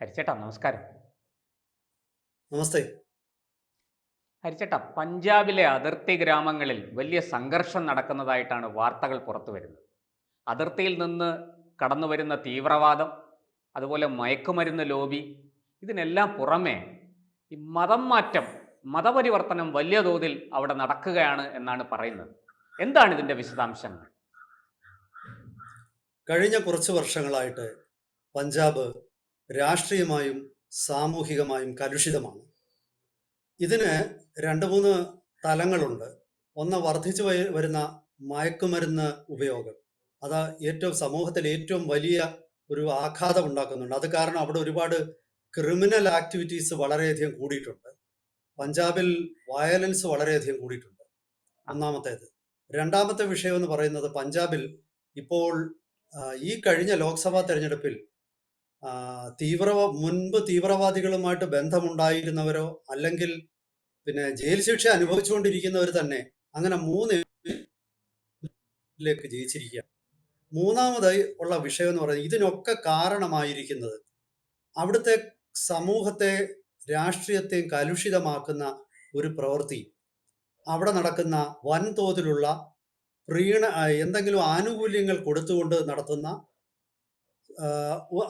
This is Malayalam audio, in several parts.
ഹരിച്ചേട്ടാ നമസ്കാരം. നമസ്തേ. ഹരിച്ചേട്ടാ പഞ്ചാബിലെ അതിർത്തി ഗ്രാമങ്ങളിൽ വലിയ സംഘർഷം നടക്കുന്നതായിട്ടാണ് വാർത്തകൾ പുറത്തു വരുന്നത്. അതിർത്തിയിൽ നിന്ന് കടന്നു വരുന്ന തീവ്രവാദം അതുപോലെ മയക്കുമരുന്ന് ലോബി ഇതിനെല്ലാം പുറമെ ഈ മതം മാറ്റം മതപരിവർത്തനം വലിയ തോതിൽ അവിടെ നടക്കുകയാണ് എന്നാണ് പറയുന്നത്. എന്താണ് ഇതിന്റെ വിശദാംശങ്ങൾ? കഴിഞ്ഞ കുറച്ച് വർഷങ്ങളായിട്ട് പഞ്ചാബ് രാഷ്ട്രീയമായും സാമൂഹികമായും കലുഷിതമാണ്. ഇതിന് രണ്ട് മൂന്ന് തലങ്ങളുണ്ട്. ഒന്ന് വർദ്ധിച്ചു വരുന്ന മയക്കുമരുന്ന് ഉപയോഗം. അത് ഏറ്റവും സമൂഹത്തിൽ ഏറ്റവും വലിയ ഒരു ആഘാതം ഉണ്ടാക്കുന്നുണ്ട്. അത് കാരണം അവിടെ ഒരുപാട് ക്രിമിനൽ ആക്ടിവിറ്റീസ് വളരെയധികം കൂടിയിട്ടുണ്ട്. പഞ്ചാബിൽ വയലൻസ് വളരെയധികം കൂടിയിട്ടുണ്ട്. ഒന്നാമത്തേത്. രണ്ടാമത്തെ വിഷയം എന്ന് പറയുന്നത് പഞ്ചാബിൽ ഇപ്പോൾ ഈ കഴിഞ്ഞ ലോക്സഭാ തെരഞ്ഞെടുപ്പിൽ തീവ്ര മുൻപ് തീവ്രവാദികളുമായിട്ട് ബന്ധമുണ്ടായിരുന്നവരോ അല്ലെങ്കിൽ പിന്നെ ജയിൽ ശിക്ഷ അനുഭവിച്ചുകൊണ്ടിരിക്കുന്നവർ തന്നെ അങ്ങനെ മൂന്ന് ലേക്ക് ജയിച്ചിരിക്കുക. മൂന്നാമതായി ഉള്ള വിഷയം എന്ന് പറയുന്നത് ഇതിനൊക്കെ കാരണമായിരിക്കുന്നത് അവിടുത്തെ സമൂഹത്തെ രാഷ്ട്രീയത്തെയും കലുഷിതമാക്കുന്ന ഒരു പ്രവൃത്തി. അവിടെ നടക്കുന്ന വൻതോതിലുള്ള പ്രീണ എന്തെങ്കിലും ആനുകൂല്യങ്ങൾ കൊടുത്തുകൊണ്ട് നടത്തുന്ന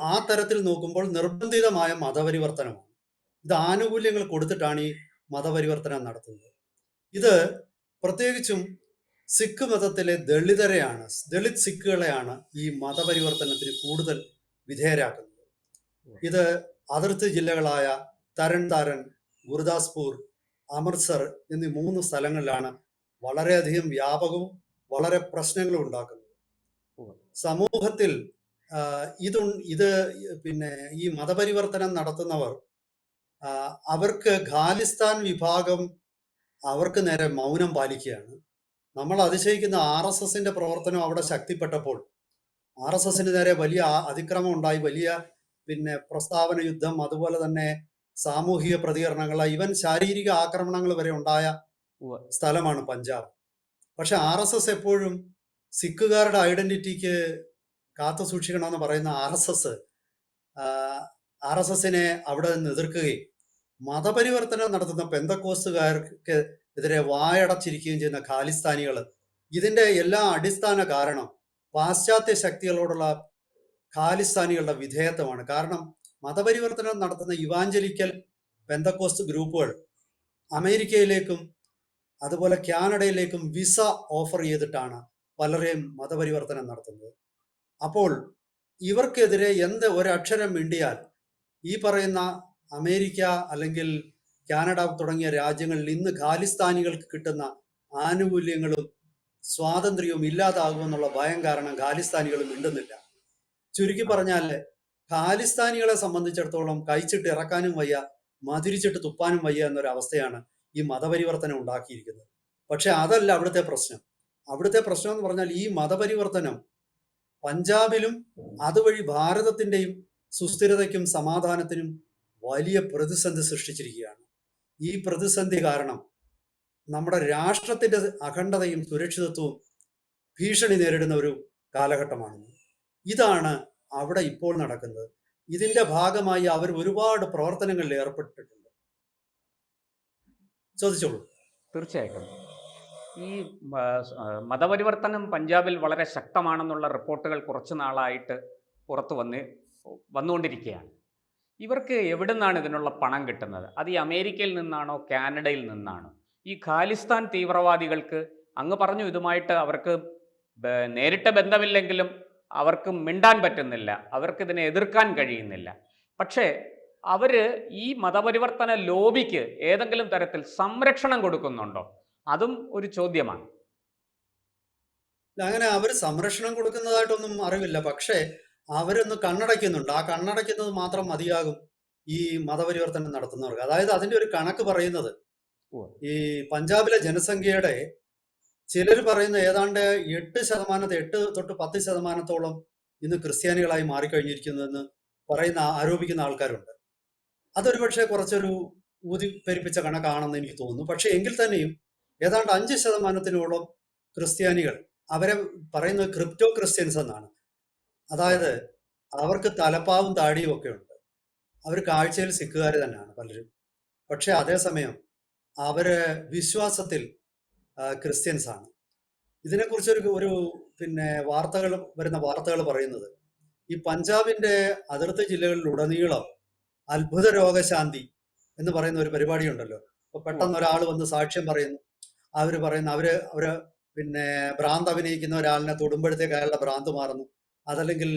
ആ, തരത്തിൽ നോക്കുമ്പോൾ നിർബന്ധിതമായ മതപരിവർത്തനമാണ്. ഇത് ആനുകൂല്യങ്ങൾ കൊടുത്തിട്ടാണ് ഈ മതപരിവർത്തനം നടത്തുന്നത്. ഇത് പ്രത്യേകിച്ചും സിഖ് മതത്തിലെ ദളിതരെയാണ് ദളിത് സിഖുകളെയാണ് ഈ മതപരിവർത്തനത്തിന് കൂടുതൽ വിധേയരാക്കുന്നത്. ഇത് അതിർത്തി ജില്ലകളായ തരൺ താരൻ ഗുരുദാസ്പൂർ അമൃത്സർ എന്നീ മൂന്ന് സ്ഥലങ്ങളിലാണ് വളരെയധികം വ്യാപകവും വളരെ പ്രശ്നങ്ങളും ഉണ്ടാക്കുന്നത്. സമൂഹത്തിൽ ഇത് ഇത് പിന്നെ ഈ മതപരിവർത്തനം നടത്തുന്നവർ അവർക്ക് ഖാലിസ്ഥാൻ വിഭാഗം അവർക്ക് നേരെ മൗനം പാലിക്കുകയാണ്. നമ്മൾ അതിശയിക്കുന്ന ആർ എസ് എസിന്റെ പ്രവർത്തനം അവിടെ ശക്തിപ്പെട്ടപ്പോൾ ആർ എസ് എസിന് നേരെ വലിയ അതിക്രമം ഉണ്ടായി വലിയ പിന്നെ പ്രസ്താവന യുദ്ധം അതുപോലെ തന്നെ സാമൂഹിക പ്രതികരണങ്ങൾ ഇവൻ ശാരീരിക ആക്രമണങ്ങൾ വരെ ഉണ്ടായ സ്ഥലമാണ് പഞ്ചാബ്. പക്ഷെ ആർ എസ് എസ് എപ്പോഴും സിഖുകാരുടെ ഐഡന്റിറ്റിക്ക് കാത്തു സൂക്ഷിക്കണമെന്ന് പറയുന്ന R S S R S എസിനെ അവിടെ നിന്ന് എതിർക്കുകയും മതപരിവർത്തനം നടത്തുന്ന പെന്തക്കോസ്തുകാർക്ക് എതിരെ വായടച്ചിരിക്കുകയും ചെയ്യുന്ന ഖാലിസ്ഥാനികൾ ഇതിന്റെ എല്ലാ അടിസ്ഥാന കാരണം പാശ്ചാത്യ ശക്തികളോടുള്ള ഖാലിസ്ഥാനികളുടെ വിധേയത്വമാണ്. കാരണം മതപരിവർത്തനം നടത്തുന്ന ഇവാഞ്ചലിക്കൽ പെന്തക്കോസ്റ്റ് ഗ്രൂപ്പുകൾ അമേരിക്കയിലേക്കും അതുപോലെ കാനഡയിലേക്കും വിസ ഓഫർ ചെയ്തിട്ടാണ് പലരെയും മതപരിവർത്തനം നടത്തുന്നത്. അപ്പോൾ ഇവർക്കെതിരെ എന്ത് ഒരക്ഷരം മിണ്ടിയാൽ ഈ പറയുന്ന അമേരിക്ക അല്ലെങ്കിൽ കാനഡ തുടങ്ങിയ രാജ്യങ്ങളിൽ ഇന്ന് ഖാലിസ്ഥാനികൾക്ക് കിട്ടുന്ന ആനുകൂല്യങ്ങളും സ്വാതന്ത്ര്യവും ഇല്ലാതാകുമെന്നുള്ള ഭയം കാരണം ഖാലിസ്ഥാനികൾ മിണ്ടുന്നില്ല. ചുരുക്കി പറഞ്ഞാൽ ഖാലിസ്ഥാനികളെ സംബന്ധിച്ചിടത്തോളം കഴിച്ചിട്ട് ഇറക്കാനും വയ്യ മതിരിച്ചിട്ട് തുപ്പാനും വയ്യ എന്നൊരവസ്ഥയാണ് ഈ മതപരിവർത്തനം ഉണ്ടാക്കിയിരിക്കുന്നത്. പക്ഷെ അതല്ല അവിടുത്തെ പ്രശ്നം. അവിടുത്തെ പ്രശ്നം എന്ന് പറഞ്ഞാൽ ഈ മതപരിവർത്തനം പഞ്ചാബിലും അതുവഴി ഭാരതത്തിന്റെയും സുസ്ഥിരതയ്ക്കും സമാധാനത്തിനും വലിയ പ്രതിസന്ധി സൃഷ്ടിച്ചിരിക്കുകയാണ്. ഈ പ്രതിസന്ധി കാരണം നമ്മുടെ രാഷ്ട്രത്തിന്റെ അഖണ്ഡതയും സുരക്ഷിതത്വവും ഭീഷണി നേരിടുന്ന ഒരു കാലഘട്ടമാണ്. ഇതാണ് അവിടെ ഇപ്പോൾ നടക്കുന്നത്. ഇതിന്റെ ഭാഗമായി അവർ ഒരുപാട് പ്രവർത്തനങ്ങളിൽ ഏർപ്പെട്ടിട്ടുണ്ട്. ചോദിച്ചോളൂ. തീർച്ചയായിട്ടും. ഈ മതപരിവർത്തനം പഞ്ചാബിൽ വളരെ ശക്തമാണെന്നുള്ള റിപ്പോർട്ടുകൾ കുറച്ച് നാളായിട്ട് പുറത്തു വന്ന് വന്നുകൊണ്ടിരിക്കുകയാണ്. ഇവർക്ക് എവിടെ നിന്നാണ് ഇതിനുള്ള പണം കിട്ടുന്നത്? അത് ഈ അമേരിക്കയിൽ നിന്നാണോ കാനഡയിൽ നിന്നാണോ? ഈ ഖാലിസ്ഥാൻ തീവ്രവാദികൾക്ക് അങ്ങ് പറഞ്ഞു ഇതുമായിട്ട് അവർക്ക് നേരിട്ട് ബന്ധമില്ലെങ്കിലും അവർക്ക് മിണ്ടാൻ പറ്റുന്നില്ല അവർക്ക് ഇതിനെ എതിർക്കാൻ കഴിയുന്നില്ല. പക്ഷേ അവർ ഈ മതപരിവർത്തന ലോബിക്ക് ഏതെങ്കിലും തരത്തിൽ സംരക്ഷണം കൊടുക്കുന്നുണ്ടോ? അതും ഒരു ചോദ്യമാണ്. അങ്ങനെ അവർ സംരക്ഷണം കൊടുക്കുന്നതായിട്ടൊന്നും അറിവില്ല. പക്ഷേ അവരൊന്ന് കണ്ണടയ്ക്കുന്നുണ്ട്. ആ കണ്ണടയ്ക്കുന്നത് മാത്രം മതിയാകും ഈ മതപരിവർത്തനം നടത്തുന്നവർക്ക്. അതായത് അതിന്റെ ഒരു കണക്ക് പറയുന്നത് ഈ പഞ്ചാബിലെ ജനസംഖ്യയുടെ ചിലർ പറയുന്ന ഏതാണ്ട് എട്ട് ശതമാനത്തെ എട്ട് തൊട്ട് പത്ത് ശതമാനത്തോളം ഇന്ന് ക്രിസ്ത്യാനികളായി മാറിക്കഴിഞ്ഞിരിക്കുന്നതെന്ന് പറയുന്ന ആരോപിക്കുന്ന ആൾക്കാരുണ്ട്. അതൊരു പക്ഷേ കുറച്ചൊരു ഊതി പെരുപ്പിച്ച കണക്കാണെന്ന് എനിക്ക് തോന്നുന്നു. പക്ഷെ എങ്കിൽ തന്നെയും ഏതാണ്ട് അഞ്ച് ശതമാനത്തിനോളം ക്രിസ്ത്യാനികൾ അവരെ പറയുന്നത് ക്രിപ്റ്റോ ക്രിസ്ത്യൻസ് എന്നാണ്. അതായത് അവർക്ക് തലപ്പാവും താടിയും ഒക്കെ ഉണ്ട്. അവർ കാഴ്ചയിൽ സിക്കുകാർ തന്നെയാണ് പലരും. പക്ഷെ അതേസമയം അവർ വിശ്വാസത്തിൽ ക്രിസ്ത്യൻസ് ആണ്. ഇതിനെക്കുറിച്ച് ഒരു ഒരു പിന്നെ വാർത്തകൾ വരുന്ന വാർത്തകൾ പറയുന്നത് ഈ പഞ്ചാബിന്റെ അതിർത്തി ജില്ലകളിലുടനീളം അത്ഭുത രോഗശാന്തി എന്ന് പറയുന്ന ഒരു പരിപാടി ഉണ്ടല്ലോ അപ്പൊ പെട്ടെന്ന് ഒരാൾ വന്ന് സാക്ഷ്യം പറയുന്നു അവർ പറയുന്ന അവർ അവർ പിന്നെ ഭ്രാന്ത് അഭിനയിക്കുന്ന ഒരാളിനെ തൊടുമ്പോഴത്തേക്ക് അയാളുടെ ഭ്രാന്ത് മാറുന്നു. അതല്ലെങ്കിൽ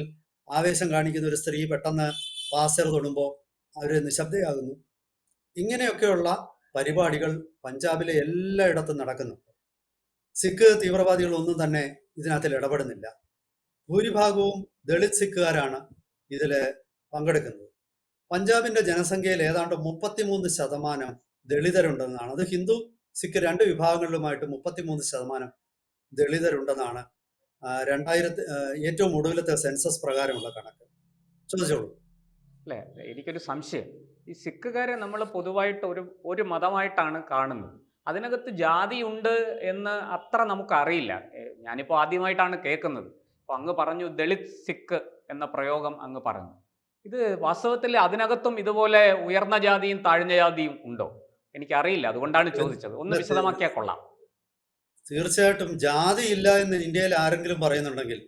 ആവേശം കാണിക്കുന്ന ഒരു സ്ത്രീ പെട്ടെന്ന് പാസർ തൊടുമ്പോൾ അവർ നിശബ്ദയാകുന്നു. ഇങ്ങനെയൊക്കെയുള്ള പരിപാടികൾ പഞ്ചാബിലെ എല്ലായിടത്തും നടക്കുന്നു. സിഖ് തീവ്രവാദികളൊന്നും തന്നെ ഇതിനകത്തിൽ ഇടപെടുന്നില്ല. ഭൂരിഭാഗവും ദളിത് സിഖുകാരാണ് ഇതിൽ പങ്കെടുക്കുന്നത്. പഞ്ചാബിന്റെ ജനസംഖ്യയിൽ ഏതാണ്ട് മുപ്പത്തിമൂന്ന് ശതമാനം ദളിതരുണ്ടെന്നാണ്. അത് ഹിന്ദു സിഖ് രണ്ട് വിഭാഗങ്ങളിലുമായിട്ട് മുപ്പത്തിമൂന്ന് ശതമാനം ദളിതരുണ്ടെന്നാണ് രണ്ടായിരത്തി ഏറ്റവും ഒടുവിലത്തെ സെൻസസ് പ്രകാരമുള്ള കണക്ക്. ചോദിച്ചോളൂ. അല്ലേ എനിക്കൊരു സംശയം. ഈ സിഖുകാരെ നമ്മൾ പൊതുവായിട്ട് ഒരു ഒരു മതമായിട്ടാണ് കാണുന്നത്. അതിനകത്ത് ജാതിയുണ്ട് എന്ന് അത്ര നമുക്കറിയില്ല. ഞാനിപ്പോൾ ആദ്യമായിട്ടാണ് കേൾക്കുന്നത്. അപ്പോൾ അങ്ങ് പറഞ്ഞു ദളിത് സിഖ് എന്ന പ്രയോഗം അങ്ങ് പറഞ്ഞു. ഇത് വാസ്തവത്തിൽ അതിനകത്തും ഇതുപോലെ ഉയർന്ന ജാതിയും താഴ്ന്ന ജാതിയും ഉണ്ടോ? എനിക്കറിയില്ല. അതുകൊണ്ടാണ് ചോദിച്ചത്. ഒന്ന് വിശദമാക്കിയാൽ കൊള്ളാം. തീർച്ചയായിട്ടും ജാതി ഇല്ല എന്ന് ഇന്ത്യയിൽ ആരെങ്കിലും പറയുന്നുണ്ടെങ്കിൽ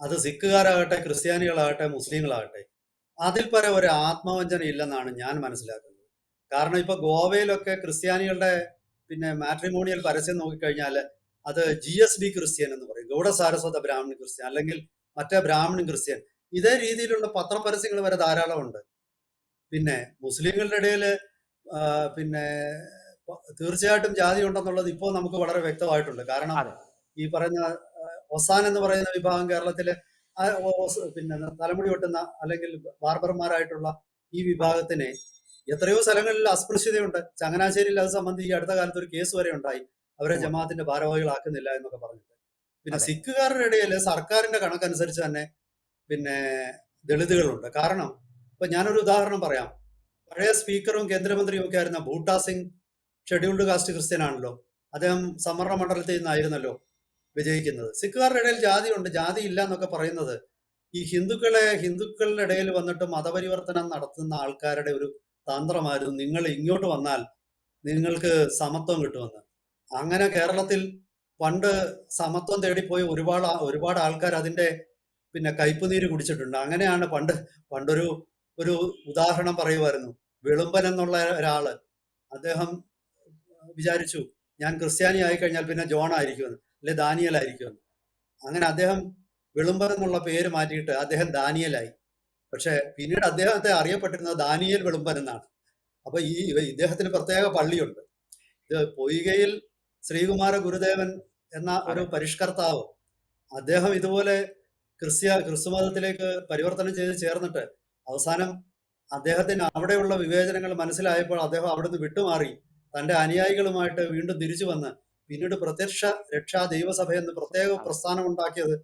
അത് സിഖുകാരാകട്ടെ ക്രിസ്ത്യാനികളാകട്ടെ മുസ്ലിങ്ങളാകട്ടെ അതിൽ പരം ഒരു ആത്മവഞ്ചന ഇല്ലെന്നാണ് ഞാൻ മനസ്സിലാക്കുന്നത്. കാരണം ഇപ്പൊ ഗോവയിലൊക്കെ ക്രിസ്ത്യാനികളുടെ പിന്നെ മാട്രിമോണിയൽ പരസ്യം നോക്കിക്കഴിഞ്ഞാൽ അത് ജി എസ് ബി ക്രിസ്ത്യൻ എന്ന് പറയും. ഗൗഡ സാരസ്വത ബ്രാഹ്മണ ക്രിസ്ത്യൻ അല്ലെങ്കിൽ മറ്റേ ബ്രാഹ്മണൻ ക്രിസ്ത്യൻ. ഇതേ രീതിയിലുള്ള പത്രം പരസ്യങ്ങൾ വരെ ധാരാളമുണ്ട്. പിന്നെ മുസ്ലിങ്ങളുടെ ഇടയിൽ പിന്നെ തീർച്ചയായിട്ടും ജാതി ഉണ്ടെന്നുള്ളത് ഇപ്പോൾ നമുക്ക് വളരെ വ്യക്തമായിട്ടുണ്ട്. കാരണം ഈ പറയുന്ന ഒസാൻ എന്ന് പറയുന്ന വിഭാഗം കേരളത്തിലെ പിന്നെ തലമുടി വെട്ടുന്ന അല്ലെങ്കിൽ ബാർബർമാരായിട്ടുള്ള ഈ വിഭാഗത്തിനെ എത്രയോ സ്ഥലങ്ങളിൽ അസ്പൃശ്യതയുണ്ട്. ചങ്ങനാശ്ശേരിയിൽ അത് സംബന്ധിച്ച് അടുത്ത കാലത്ത് ഒരു കേസ് വരെ ഉണ്ടായി. അവരെ. ജമാഅത്തിന്റെ ഭാരവാഹികളാക്കുന്നില്ല എന്നൊക്കെ പറഞ്ഞിട്ട്. പിന്നെ. സിഖുകാരുടെ ഇടയിൽ സർക്കാരിന്റെ കണക്കനുസരിച്ച് തന്നെ പിന്നെ ദളിതുകളുണ്ട്. കാരണം ഇപ്പൊ ഞാനൊരു ഉദാഹരണം പറയാം. പഴയ സ്പീക്കറും കേന്ദ്രമന്ത്രിയും ഒക്കെ ആയിരുന്ന Buta Singh scheduled caste Christian ആണല്ലോ അദ്ദേഹം സംവരണ മണ്ഡലത്തിൽ നിന്നായിരുന്നല്ലോ വിജയിക്കുന്നത്. സിഖുകാരുടെ ഇടയിൽ ജാതിയുണ്ട്. ജാതി ഇല്ല എന്നൊക്കെ പറയുന്നത് ഈ ഹിന്ദുക്കളെ ഹിന്ദുക്കളുടെ ഇടയിൽ വന്നിട്ട് മതപരിവർത്തനം നടത്തുന്ന ആൾക്കാരുടെ ഒരു തന്ത്രമായിരുന്നു. നിങ്ങൾ ഇങ്ങോട്ട് വന്നാൽ നിങ്ങൾക്ക് സമത്വം കിട്ടുമെന്ന്. അങ്ങനെ കേരളത്തിൽ പണ്ട് സമത്വം തേടിപ്പോയി ഒരുപാട് ഒരുപാട് ആൾക്കാർ അതിന്റെ പിന്നെ കയ്പുനീര് കുടിച്ചിട്ടുണ്ട്. അങ്ങനെയാണ് പണ്ട് പണ്ടൊരു ഒരു ഉദാഹരണം പറയുമായിരുന്നു വിളുമ്പൻ എന്നുള്ള ഒരാൾ. അദ്ദേഹം വിചാരിച്ചു ഞാൻ ക്രിസ്ത്യാനി ആയി കഴിഞ്ഞാൽ പിന്നെ ജോൺ ആയിരിക്കുമെന്ന് അല്ലെ ദാനിയൽ ആയിരിക്കുമെന്ന്. അങ്ങനെ അദ്ദേഹം വിളുമ്പൻ എന്നുള്ള പേര് മാറ്റിയിട്ട് അദ്ദേഹം ദാനിയലായി. പക്ഷെ പിന്നീട് അദ്ദേഹത്തെ അറിയപ്പെട്ടിരുന്നത് ദാനിയൽ വിളുമ്പൻ എന്നാണ്. അപ്പൊ ഈ ഇദ്ദേഹത്തിന് പ്രത്യേക പള്ളിയുണ്ട്. ഇത് പൊയ്കയിൽ ശ്രീകുമാര ഗുരുദേവൻ എന്ന ഒരു പരിഷ്കർത്താവ്. അദ്ദേഹം ഇതുപോലെ ക്രിസ്ത്യ ക്രിസ്തുമതത്തിലേക്ക് പരിവർത്തനം ചെയ്ത് ചേർന്നിട്ട് അവസാനം അദ്ദേഹത്തിന് അവിടെയുള്ള വിവേചനങ്ങൾ മനസ്സിലായപ്പോൾ അദ്ദേഹം അവിടുന്ന് വിട്ടുമാറി. തന്റെ അനുയായികളുമായിട്ട് വീണ്ടും തിരിച്ചു വന്ന് പിന്നീട് പ്രത്യക്ഷ രക്ഷാ ദൈവസഭ എന്ന് പ്രത്യേക പ്രസ്ഥാനം ഉണ്ടാക്കിയത്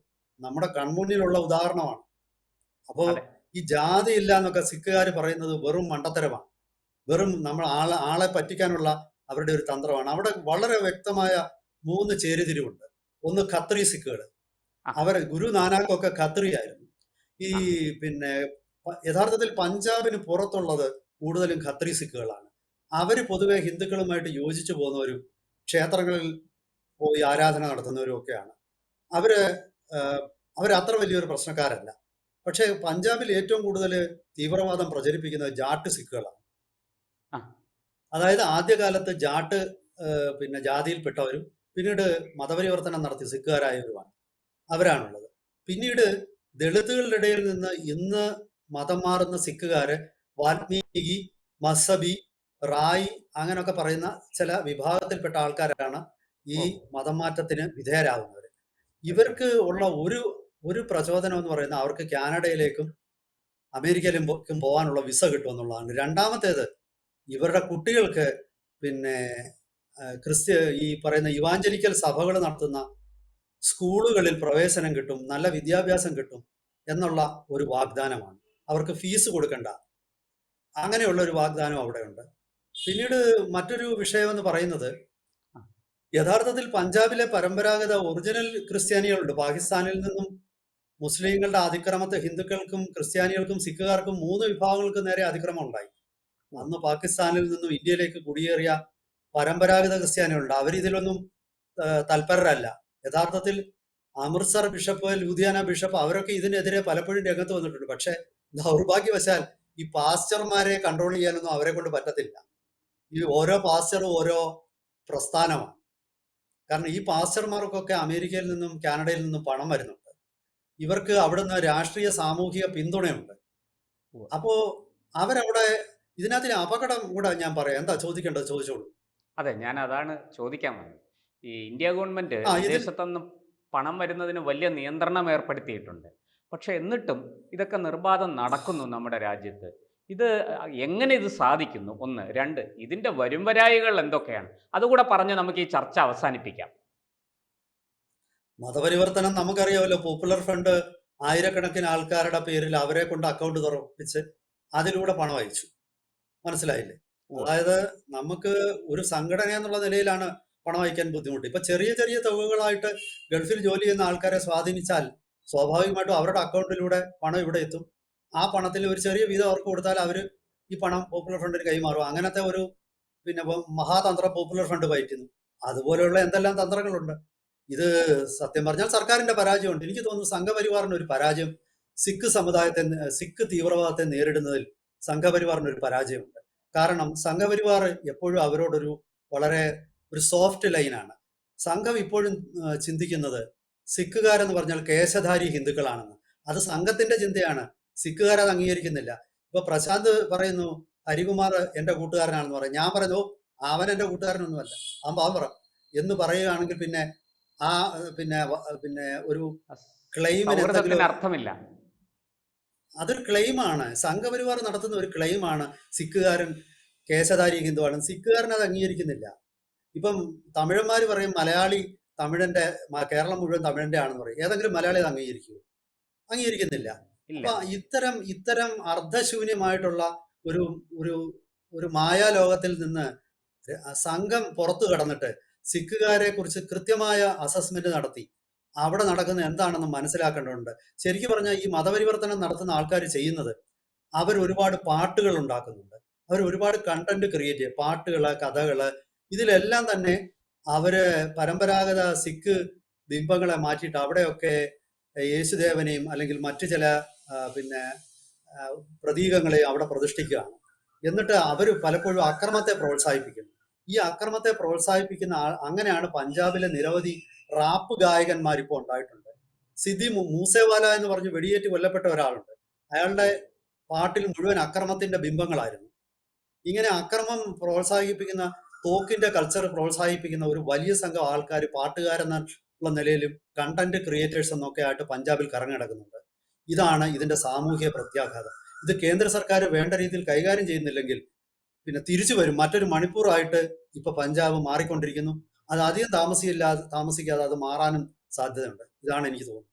നമ്മുടെ കൺമുന്നിലുള്ള ഉദാഹരണമാണ്. അപ്പോ ഈ ജാതി ഇല്ല എന്നൊക്കെ സിഖുകാർ പറയുന്നത് വെറും മണ്ടത്തരമാണ്. വെറും നമ്മൾ ആളെ ആളെ പറ്റിക്കാനുള്ള അവരുടെ ഒരു തന്ത്രമാണ്. അവിടെ വളരെ വ്യക്തമായ മൂന്ന് ചേരിതിരിവുണ്ട്. ഒന്ന് ഖത്രി സിഖുകൾ. അവർ ഗുരു നാനാക്കൊക്കെ ഖത്രി ആയിരുന്നു ഈ പിന്നെ യഥാർത്ഥത്തിൽ പഞ്ചാബിന് പുറത്തുള്ളത് കൂടുതലും ഖത്രി സിഖുകളാണ്. അവർ പൊതുവെ ഹിന്ദുക്കളുമായിട്ട് യോജിച്ചു പോകുന്നവരും ക്ഷേത്രങ്ങളിൽ പോയി ആരാധന നടത്തുന്നവരും ഒക്കെയാണ്. അവർ അവർ അത്ര വലിയൊരു പ്രശ്നക്കാരല്ല. പക്ഷേ പഞ്ചാബിൽ ഏറ്റവും കൂടുതൽ തീവ്രവാദം പ്രചരിപ്പിക്കുന്നത് ജാട്ട് സിഖുകളാണ്. അതായത് ആദ്യകാലത്ത് ജാട്ട് പിന്നെ ജാതിയിൽപ്പെട്ടവരും പിന്നീട് മതപരിവർത്തനം നടത്തി സിഖുകാരായവരുമാണ്. അവരാണുള്ളത്. പിന്നീട് ദളിതുകളുടെ ഇടയിൽ നിന്ന് ഇന്ന് മതം മാറുന്ന സിഖുകാര് വാൽമീകി മസബി റായി അങ്ങനെയൊക്കെ പറയുന്ന ചില വിഭാഗത്തിൽപ്പെട്ട ആൾക്കാരാണ് ഈ. മതം മാറ്റത്തിന് വിധേയരാകുന്നവർ ഇവർക്ക് ഉള്ള ഒരു ഒരു പ്രചോദനം എന്ന് പറയുന്നത് അവർക്ക് കാനഡയിലേക്കും അമേരിക്കയിലേക്കും പോകാനുള്ള വിസ കിട്ടുമെന്നുള്ളതാണ് രണ്ടാമത്തേത് ഇവരുടെ കുട്ടികൾക്ക് പിന്നെ ക്രിസ്ത്യ ഈ പറയുന്ന യുവാഞ്ചലിക്കൽ സഭകൾ നടത്തുന്ന സ്കൂളുകളിൽ പ്രവേശനം കിട്ടും നല്ല വിദ്യാഭ്യാസം കിട്ടും എന്നുള്ള ഒരു വാഗ്ദാനമാണ്. അവർക്ക് ഫീസ് കൊടുക്കണ്ട. അങ്ങനെയുള്ള ഒരു വാഗ്ദാനം അവിടെയുണ്ട്. പിന്നീട് മറ്റൊരു വിഷയം എന്ന് പറയുന്നത് യഥാർത്ഥത്തിൽ പഞ്ചാബിലെ പരമ്പരാഗത ഒറിജിനൽ ക്രിസ്ത്യാനികളുണ്ട്. പാകിസ്ഥാനിൽ നിന്നും മുസ്ലിങ്ങളുടെ അതിക്രമത്തെ ഹിന്ദുക്കൾക്കും ക്രിസ്ത്യാനികൾക്കും സിഖുകാർക്കും മൂന്ന് വിഭാഗങ്ങൾക്കും നേരെ അതിക്രമം ഉണ്ടായി അന്ന് പാകിസ്ഥാനിൽ നിന്നും ഇന്ത്യയിലേക്ക് കുടിയേറിയ പരമ്പരാഗത ക്രിസ്ത്യാനികളുണ്ട്. അവരിതിലൊന്നും തൽപരരല്ല. യഥാർത്ഥത്തിൽ അമൃത്സർ ബിഷപ്പ് ലുധിയാന ബിഷപ്പ് അവരൊക്കെ ഇതിനെതിരെ പലപ്പോഴും രംഗത്ത് വന്നിട്ടുണ്ട്. പക്ഷെ ദൗർഭാഗ്യവശാൽ ഈ പാസ്റ്റർമാരെ കൺട്രോൾ ചെയ്യാനൊന്നും അവരെ കൊണ്ട് പറ്റത്തില്ല. ഈ ഓരോ പാസ്റ്ററും ഓരോ പ്രസ്ഥാനമാണ്. കാരണം ഈ പാസ്റ്റർമാർക്കൊക്കെ അമേരിക്കയിൽ നിന്നും കാനഡയിൽ നിന്നും പണം വരുന്നുണ്ട്. ഇവർക്ക് അവിടുന്ന് രാഷ്ട്രീയ സാമൂഹിക പിന്തുണയുണ്ട്. അപ്പോ അവരവിടെ ഇതിനകത്തിന് അപകടം കൂടെ ഞാൻ പറയാം. എന്താ ചോദിക്കേണ്ടത് ചോദിച്ചോളൂ. അതെ ഞാൻ അതാണ് ചോദിക്കാൻ വന്നത്. ഈ ഇന്ത്യ ഗവൺമെന്റ് വിദേശത്തുനിന്ന് പണം വരുന്നതിന് വലിയ നിയന്ത്രണം ഏർപ്പെടുത്തിയിട്ടുണ്ട്. പക്ഷെ എന്നിട്ടും ഇതൊക്കെ നിർബാധം നടക്കുന്നു നമ്മുടെ രാജ്യത്ത്. ഇത് എങ്ങനെ ഇത് സാധിക്കുന്നു? ഒന്ന്. രണ്ട്. ഇതിന്റെ വരുംവരായികൾ എന്തൊക്കെയാണ്? അതുകൂടെ പറഞ്ഞ് നമുക്ക് ഈ ചർച്ച അവസാനിപ്പിക്കാം. മതപരിവർത്തനം നമുക്കറിയാമല്ലോ. പോപ്പുലർ ഫ്രണ്ട് ആയിരക്കണക്കിന് ആൾക്കാരുടെ പേരിൽ അവരെ കൊണ്ട് അക്കൗണ്ട് തുറപ്പിച്ച് അതിലൂടെ പണം അയച്ചു. മനസ്സിലായില്ലേ? അതായത് നമുക്ക് ഒരു സംഘടന എന്നുള്ള നിലയിലാണ് പണം അയക്കാൻ ബുദ്ധിമുട്ട്. ഇപ്പൊ ചെറിയ ചെറിയ തുകകളായിട്ട് ഗൾഫിൽ ജോലി ചെയ്യുന്ന ആൾക്കാരെ സ്വാധീനിച്ചാൽ സ്വാഭാവികമായിട്ടും അവരുടെ അക്കൗണ്ടിലൂടെ പണം ഇവിടെ എത്തും. ആ പണത്തിൽ ഒരു ചെറിയ വീതം അവർക്ക് കൊടുത്താൽ അവർ ഈ പണം പോപ്പുലർ ഫണ്ടിന് കൈമാറും. അങ്ങനത്തെ ഒരു പിന്നെ മഹാതന്ത്ര പോപ്പുലർ ഫണ്ട് പയറ്റുന്നു അതുപോലെയുള്ള എന്തെല്ലാം തന്ത്രങ്ങളുണ്ട്. ഇത് സത്യം പറഞ്ഞാൽ സർക്കാരിന്റെ പരാജയമുണ്ട്. എനിക്ക് തോന്നുന്നു സംഘപരിവാറിന് ഒരു പരാജയം സിഖ് സമുദായത്തെ സിഖ് തീവ്രവാദത്തെ നേരിടുന്നതിൽ സംഘപരിവാറിന് ഒരു പരാജയമുണ്ട്. കാരണം സംഘപരിവാർ എപ്പോഴും അവരോടൊരു വളരെ ഒരു സോഫ്റ്റ് ലൈനാണ് സംഘം ഇപ്പോഴും ചിന്തിക്കുന്നത് സിഖുകാരെന്ന് പറഞ്ഞാൽ കേശധാരി ഹിന്ദുക്കളാണെന്ന്. അത് സംഘത്തിന്റെ ചിന്തയാണ്. സിഖുകാർ അത് അംഗീകരിക്കുന്നില്ല. ഇപ്പൊ പ്രശാന്ത് പറയുന്നു ഹരികുമാർ എന്റെ കൂട്ടുകാരനാണെന്ന് പറയും. ഞാൻ പറയുന്നു "ഓ, അവൻ എന്റെ കൂട്ടുകാരനൊന്നുമല്ല. അവൻ പാവം പറ. എന്ന് പറയുകയാണെങ്കിൽ പിന്നെ ആ പിന്നെ പിന്നെ ഒരു ക്ലെയിമിന് അർത്ഥമില്ല. അതൊരു ക്ലെയിമാണ് സംഘപരിവാർ നടത്തുന്ന ഒരു ക്ലെയിമാണ് സിഖുകാരൻ കേശധാരി ഹിന്ദുവാണ്. സിഖുകാരൻ അത് അംഗീകരിക്കുന്നില്ല. ഇപ്പം തമിഴന്മാർ പറയും മലയാളി തമിഴന്റെ കേരളം മുഴുവൻ തമിഴന്റെ ആണെന്ന് പറയും. ഏതെങ്കിലും മലയാളി അത് അംഗീകരിക്കുമോ അംഗീകരിക്കുന്നില്ല. അപ്പൊ ഇത്തരം ഇത്തരം അർദ്ധശൂന്യമായിട്ടുള്ള ഒരു ഒരു ഒരു മായാലോകത്തിൽ നിന്ന് സംഘം പുറത്തു കടന്നിട്ട് സിഖുകാരെ കുറിച്ച് കൃത്യമായ അസസ്മെന്റ് നടത്തി. അവിടെ നടക്കുന്ന എന്താണെന്ന് മനസ്സിലാക്കേണ്ടതുണ്ട്. ശരിക്കും പറഞ്ഞാൽ ഈ മതപരിവർത്തനം നടത്തുന്ന ആൾക്കാർ ചെയ്യുന്നത് അവർ ഒരുപാട് പാട്ടുകൾ ഉണ്ടാക്കുന്നുണ്ട്. അവർ ഒരുപാട് കണ്ടന്റ് ക്രിയേറ്റ് ചെയ്യുക. പാട്ടുകൾ കഥകൾ ഇതിലെല്ലാം തന്നെ അവർ പരമ്പരാഗത സിഖ് ബിംബങ്ങളെ മാറ്റിയിട്ട് അവിടെയൊക്കെ യേശുദേവനെയും അല്ലെങ്കിൽ മറ്റു ചില പിന്നെ പ്രതീകങ്ങളെയും അവിടെ പ്രതിഷ്ഠിക്കുകയാണ്. എന്നിട്ട് അവർ പലപ്പോഴും അക്രമത്തെ പ്രോത്സാഹിപ്പിക്കുന്നു. ഈ അക്രമത്തെ പ്രോത്സാഹിപ്പിക്കുന്ന ആൾ അങ്ങനെയാണ് പഞ്ചാബിലെ നിരവധി റാപ്പ് ഗായകന്മാർ ഇപ്പോൾ ഉണ്ടായിട്ടുണ്ട്. സിദ്ധി മൂസേവാല എന്ന് പറഞ്ഞ് വെടിയേറ്റ് കൊല്ലപ്പെട്ട ഒരാളുണ്ട്. അയാളുടെ പാട്ടിൽ മുഴുവൻ അക്രമത്തിന്റെ ബിംബങ്ങളായിരുന്നു. ഇങ്ങനെ അക്രമം പ്രോത്സാഹിപ്പിക്കുന്ന തോക്കിന്റെ കൾച്ചർ പ്രോത്സാഹിപ്പിക്കുന്ന ഒരു വലിയ സംഘം ആൾക്കാർ പാട്ടുകാരെന്നുള്ള നിലയിലും കണ്ടന്റ് ക്രിയേറ്റേഴ്സ് എന്നൊക്കെ ആയിട്ട് പഞ്ചാബിൽ കറങ്ങി നടക്കുന്നുണ്ട് ഇതാണ് ഇതിന്റെ സാമൂഹിക പ്രത്യാഘാതം. ഇത് കേന്ദ്ര സർക്കാർ വേണ്ട രീതിയിൽ കൈകാര്യം ചെയ്യുന്നില്ലെങ്കിൽ പിന്നെ തിരിച്ചു വരും. മറ്റൊരു മണിപ്പൂറായിട്ട് ഇപ്പൊ പഞ്ചാബ് മാറിക്കൊണ്ടിരിക്കുന്നു. അത് അധികം താമസിയില്ലാതെ താമസിക്കാതെ അത് മാറാനും സാധ്യതയുണ്ട്. ഇതാണ് എനിക്ക് തോന്നുന്നത്.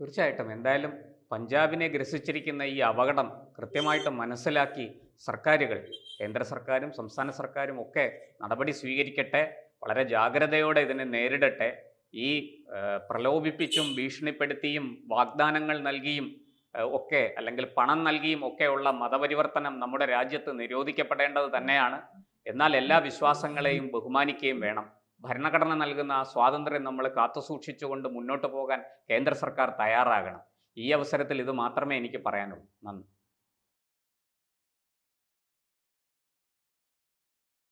തീർച്ചയായിട്ടും. എന്തായാലും പഞ്ചാബിനെ ഗ്രസിച്ചിരിക്കുന്ന ഈ അപകടം കൃത്യമായിട്ട് മനസ്സിലാക്കി സർക്കാരുകൾ കേന്ദ്ര സർക്കാരും സംസ്ഥാന സർക്കാരും ഒക്കെ നടപടി സ്വീകരിക്കട്ടെ വളരെ ജാഗ്രതയോടെ ഇതിനെ നേരിടട്ടെ ഈ പ്രലോഭിപ്പിച്ചും ഭീഷണിപ്പെടുത്തിയും വാഗ്ദാനങ്ങൾ നൽകിയും ഒക്കെ അല്ലെങ്കിൽ പണം നൽകിയും ഒക്കെയുള്ള മതപരിവർത്തനം നമ്മുടെ രാജ്യത്ത് നിരോധിക്കപ്പെടേണ്ടത് തന്നെയാണ്. എന്നാൽ എല്ലാ വിശ്വാസങ്ങളെയും ബഹുമാനിക്കുകയും വേണം. ഭരണഘടന നൽകുന്ന ആ സ്വാതന്ത്ര്യം നമ്മൾ കാത്തുസൂക്ഷിച്ചുകൊണ്ട് മുന്നോട്ട് പോകാൻ കേന്ദ്ര സർക്കാർ തയ്യാറാകണം. ഈ അവസരത്തിൽ ഇത് മാത്രമേ എനിക്ക് പറയാനുള്ളൂ. നന്ദി.